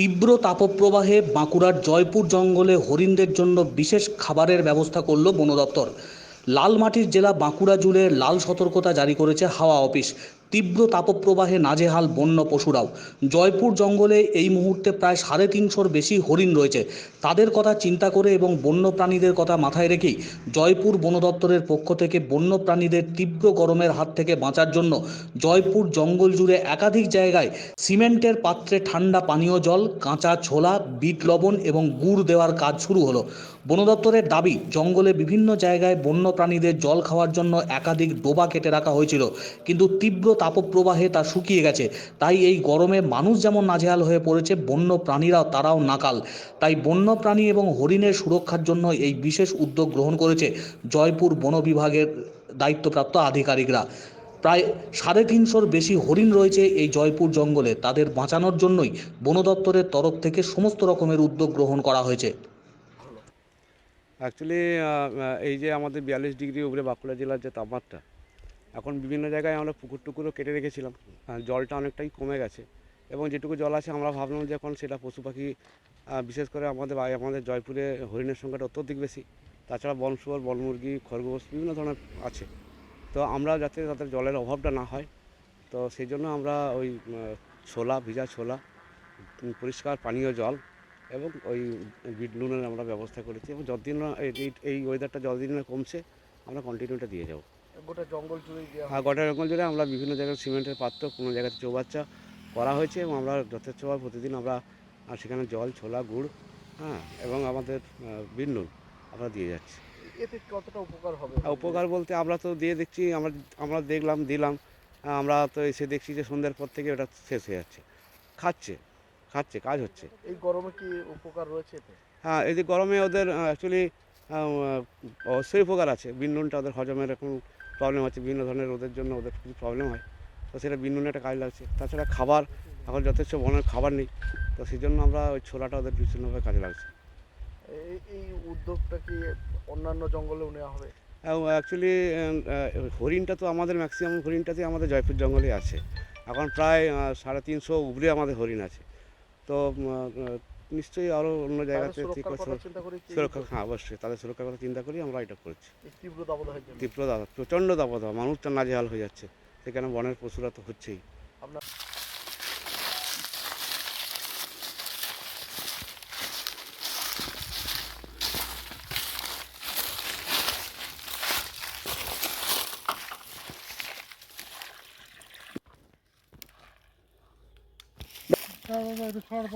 তীব্র তাপপ্রবাহে বাঁকুড়ার জয়পুর জঙ্গলে হরিণদের জন্য বিশেষ খাবারের ব্যবস্থা করল বন দপ্তর লালমাটির জেলা বাঁকুড়া জুড়ে লাল সতর্কতা জারি করেছে হাওয়া অফিস। তীব্র তাপপ্রবাহে নাজেহাল বন্য পশুরাও। জয়পুর জঙ্গলে এই মুহূর্তে প্রায় সাড়ে তিনশোর বেশি হরিণ রয়েছে। তাদের কথা চিন্তা করে এবং বন্য প্রাণীদের কথা মাথায় রেখেই জয়পুর বন দপ্তরের পক্ষ থেকে বন্য প্রাণীদের তীব্র গরমের হাত থেকে বাঁচার জন্য জয়পুর জঙ্গল জুড়ে একাধিক জায়গায় সিমেন্টের পাত্রে ঠান্ডা পানীয় জল, কাঁচা ছোলা, বিট লবণ এবং গুড় দেওয়ার কাজ শুরু হলো। বন দপ্তরের দাবি, জঙ্গলে বিভিন্ন জায়গায় বন্য প্রাণীদের জল খাওয়ার জন্য একাধিক ডোবা কেটে রাখা হয়েছিল। কিন্তু তীব্র তাপপ্রবাহে তা শুকিয়ে গেছে। তাই এই গরমে মানুষ যেমন নাজেহাল হয়ে পড়েছে বন্য প্রাণীরাও তারাও নাকাল। তাই বন্য প্রাণী এবং হরিণের সুরক্ষার জন্য এই বিশেষ উদ্যোগ গ্রহণ করেছে জয়পুর বন বিভাগের দায়িত্বপ্রাপ্ত আধিকারিকরা। প্রায় সাড়ে তিনশোর বেশি হরিণ রয়েছে এই জয়পুর জঙ্গলে। তাদের বাঁচানোর জন্যই বন দপ্তরের তরফ থেকে সমস্ত রকমের উদ্যোগ গ্রহণ করা হয়েছে। অ্যাকচুয়ালি এই যে আমাদের বিয়াল্লিশ ডিগ্রি উপরে বাঁকুড়া জেলার যে তাপমাত্রা এখন বিভিন্ন জায়গায় আমরা পুকুর টুকুরও কেটে রেখেছিলাম। জলটা অনেকটাই কমে গেছে এবং যেটুকু জল আছে আমরা ভাবলাম যে এখন সেটা পশু পাখি বিশেষ করে আমাদের আমাদের জয়পুরে হরিণের সংখ্যাটা অত্যধিক বেশি। তাছাড়া বন শুয়োর, বন মুরগি, খরগোশ বিভিন্ন ধরনের আছে। তো আমরা যাতে তাদের জলের অভাবটা না হয়, তো সেই জন্য আমরা ওই ছোলা, ভিজা ছোলা পরিষ্কার পানীয় জল এবং ওই বিট নুনের আমরা ব্যবস্থা করেছি এবং যতদিন এই ওয়েদারটা যতদিন না কমছে, আমরা কন্টিনিউটা দিয়ে যাব। গোটা জঙ্গল জুড়ে দেওয়া গোটা জঙ্গল জুড়ে আমরা বিভিন্ন জায়গায় সিমেন্টের পাত্র কোনো জায়গাতে চৌবাচ্চা করা হয়েছে এবং আমরা যথেচ্ছভাবে প্রতিদিন আমরা সেখানে জল ছোলা গুড় হ্যাঁ এবং আমাদের বিট নুন আমরা দিয়ে যাচ্ছি। এতে কতটা উপকার হবে? উপকার বলতে আমরা তো দিয়ে দেখছি আমরা আমরা দেখলাম দিলাম আমরা তো এসে দেখছি যে সন্ধ্যার পর থেকে ওটা শেষ হয়ে যাচ্ছে। খাচ্ছে খাচ্ছে কাজ হচ্ছে। এই গরমে কি উপকার রয়েছে হ্যাঁ এই যে গরমে ওদের অ্যাকচুয়ালি অবশ্যই উপকার আছে। বিনুনটা ওদের হজমের এখন প্রবলেম আছে বিভিন্ন ধরনের ওদের জন্য ওদের কিছু প্রবলেম হয়। তো সেটা বিনুনে একটা কাজ লাগছে। তাছাড়া খাবার এখন যথেষ্ট বনের খাবার নেই। তো সেই জন্য আমরা ওই ছোলাটা ওদের ভীষণভাবে কাজে লাগছে। এই এই উদ্যোগটা কি অন্যান্য জঙ্গলেও নেওয়া হবে? অ্যাকচুয়ালি হরিণটা তো আমাদের ম্যাক্সিমাম হরিণটাতে আমাদের জয়পুর জঙ্গলে আছে। এখন প্রায় সাড়ে তিনশো উপরে আমাদের হরিণ আছে। তো নিশ্চয়ই আরও অন্য জায়গাতে ঠিক সুরক্ষার কথা চিন্তা করে সুরক্ষা হ্যাঁ অবশ্যই। তাদের সুরক্ষার কথা চিন্তা করি আমরা এটা করছি। তীব্র দাদা প্রচণ্ড দাবদাহ মানুষটা নাজেহাল হয়ে যাচ্ছে। সেখানে বনের পশুরা তো হচ্ছেই। আপনার ছাড় বাবা একটু ছাড়